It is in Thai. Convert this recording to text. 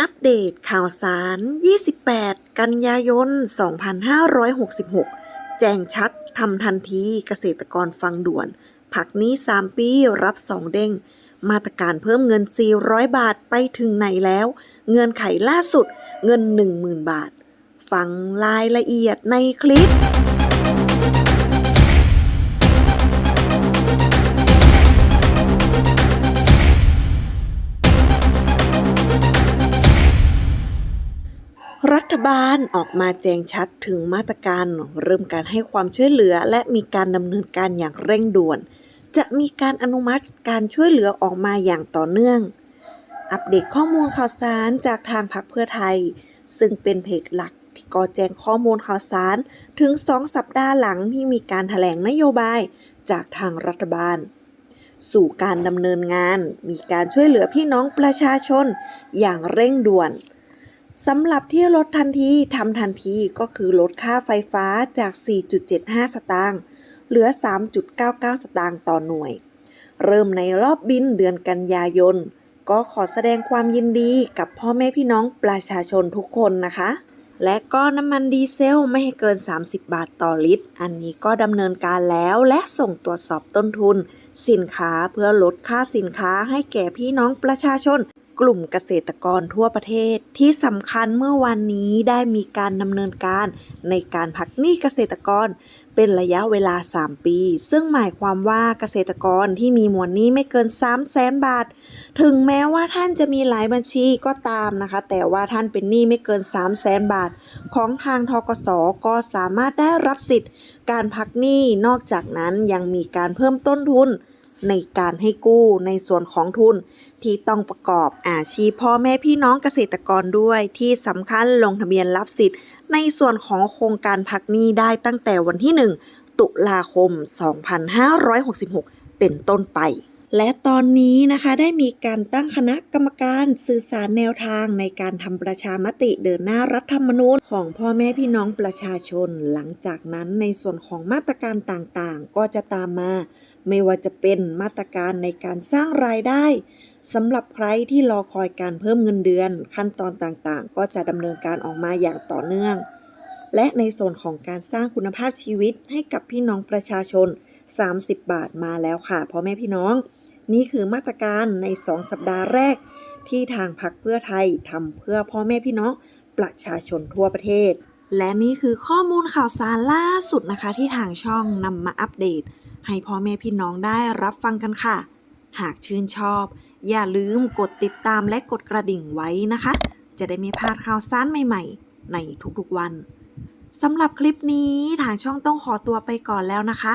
อัปเดตข่าวสาร 28 กันยายน 2566 แจ้งชัดทำทันทีเกษตรกรฟังด่วน ผักนี้ 3 ปีรับ 2 เด้ง มาตรการเพิ่มเงิน 400 บาทไปถึงไหนแล้ว เงื่อนไขล่าสุดเงิน 10,000 บาท ฟังรายละเอียดในคลิป บาลออกมาแจ้งชัดถึงมาตรการเริ่มการให้ความช่วยเหลือ และมีการดำเนินการอย่างเร่งด่วน จะมีการอนุมัติการช่วยเหลือออกมาอย่างต่อเนื่อง อัปเดตข้อมูลข่าวสารจากทางพรรคเพื่อไทย ซึ่งเป็นเพจหลักที่ก็แจ้งข้อมูลข่าวสารถึง 2 สัปดาห์หลังที่มีการถแถลงนโยบายจากทางรัฐบาล สู่การดำเนินงาน มีการช่วยเหลือพี่น้องประชาชนอย่างเร่งด่วน สำหรับที่ลดทันทีทำทันทีก็คือลดค่าไฟฟ้าจาก 4.75 สตางค์เหลือ 3.99 สตางค์ต่อหน่วย เริ่มในรอบบินเดือนกันยายน ก็ขอแสดงความยินดีกับพ่อแม่พี่น้องประชาชนทุกคนนะคะ และก็น้ำมันดีเซลไม่ให้เกิน 30 บาทต่อลิตร อันนี้ก็ดำเนินการแล้วและส่งตรวจสอบต้นทุน สินค้าเพื่อลดค่าสินค้าให้แก่พี่น้องประชาชน กลุ่มเกษตรกรทั่วประเทศ ที่สำคัญเมื่อวันนี้ได้มีการดำเนินการในการพักหนี้เกษตรกร เป็นระยะเวลา 3 ปี ซึ่งหมายความว่าเกษตรกรที่มีมวลหนี้ไม่เกิน 3 0 0แสนบาท ถึงแม้ว่าท่านจะมีหลายบัญชีก็ตามนะคะ แต่ว่าท่านเป็นหนี้ไม่เกิน 3 0 0แสนบาท ของทางทกสก็สามารถได้รับสิทธิ์ การพักหนี้นอกจากนั้นยังมีการเพิ่มต้นทุน ในการให้กู้ในส่วนของทุน ที่ต้องประกอบอาชีพพ่อแม่พี่น้องเกษตรกรด้วยที่สำคัญลงทะเบียนรับสิทธิ์ ในส่วนของโครงการพักหนี้ได้ตั้งแต่วันที่ 1 ตุลาคม 2566 เป็นต้นไป และตอนนี้นะคะได้มีการตั้งคณะกรรมการสื่อสารแนวทางในการทำประชามติเดินหน้ารัฐธรรมนูญของพ่อแม่พี่น้องประชาชน หลังจากนั้นในส่วนของมาตรการต่างๆ ก็จะตามมา ไม่ว่าจะเป็นมาตรการในการสร้างรายได้สำหรับใครที่รอคอยการเพิ่มเงินเดือน ขั้นตอนต่างๆ ก็จะดำเนินการออกมาอย่างต่อเนื่อง และในส่วนของการสร้างคุณภาพชีวิตให้กับพี่น้องประชาชน 30 บาทมาแล้วค่ะพ่อแม่พี่น้อง นี่คือมาตรการใน 2 สัปดาห์แรก ที่ทางพรรคเพื่อไทยทำเพื่อพ่อแม่พี่น้อง ประชาชนทั่วประเทศ และนี่คือข้อมูลข่าวสารล่าสุดนะคะ ที่ทางช่องนำมาอัปเดต ให้พ่อแม่พี่น้องได้รับฟังกันค่ะ หากชื่นชอบ อย่าลืมกดติดตามและกดกระดิ่งไว้นะคะ จะได้ไม่พลาดข่าวสารใหม่ ๆ ในทุกๆวันสำหรับคลิปนี้ทางช่องต้องขอตัวไปก่อนแล้วนะคะ